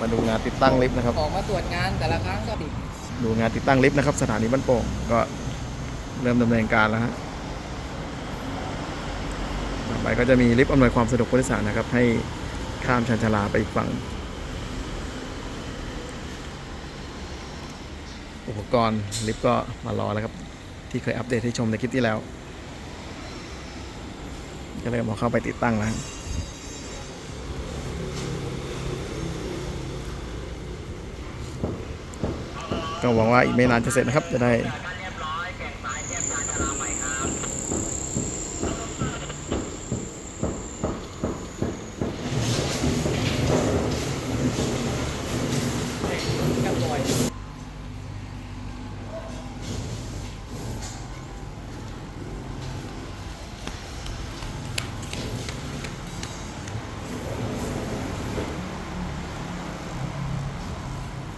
มาดูงานติดตั้งลิฟต์นะครับ ออกมาตรวจงานแต่ละครั้งก็ติดดูงานติดตั้งลิฟต์นะครับ สถานีบ้านโป่งก็เริ่มดำเนินการแล้วฮะต่อไปก็จะมีลิฟต์อำนวยความสะดวกผู้โดยสารนะครับ ให้ข้ามชันชาลาไปอีกฝั่ง อุปกรณ์ลิฟต์ก็มารอแล้วครับ ที่เคยอัปเดตให้ชมในคลิปที่แล้ว ก็เลยมาเข้าไปติดตั้งแล้ว ก็หวังว่าอีกไม่นานจะเสร็จนะครับ จะได้